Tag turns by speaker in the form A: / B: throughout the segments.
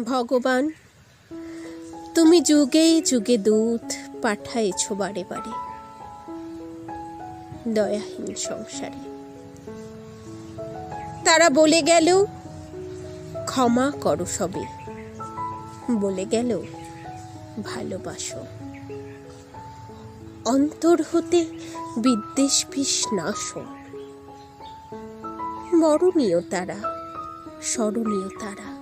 A: ভগবান, তুমি যুগে যুগে দূত পাঠাইছ বারে বারে। দয়াহীন সংসারে। তারা বলে গেল, ক্ষমা করো সবে। বলে গেল, ভালোবাসো। অন্তর হতে বিদ্বেষ বিষ নাশ। মরণীয় তারা, স্মরণীয় তারা।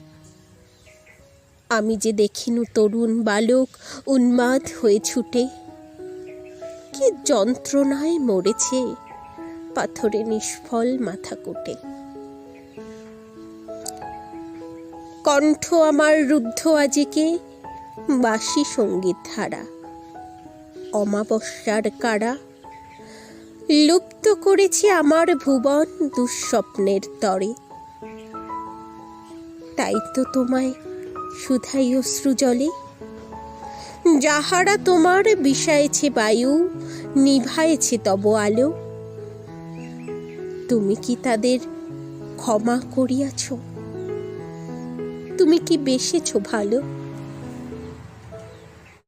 A: আমি যে দেখিনু তরুণ বালক উন্মাদ হয়ে ছুটে। কি যন্ত্রণায় মরেছে পাথরে নিষ্ফল মাথা কোটে। কণ্ঠ আমার রুদ্ধ আজিকে বাসি সংগীত ধারা। অমাবস্যার কারা লুপ্ত করেছে আমার ভুবন দুঃস্বপ্নের তরে। তাই তো তোমায় সুধাই অশ্রু জলে যাহারা তোমার বিষায়েছে বায়ু, নিভায়েছে তব আলো। তুমি কি তাদের ক্ষমা করিয়াছ? তুমি কি বেসেছ ভালো?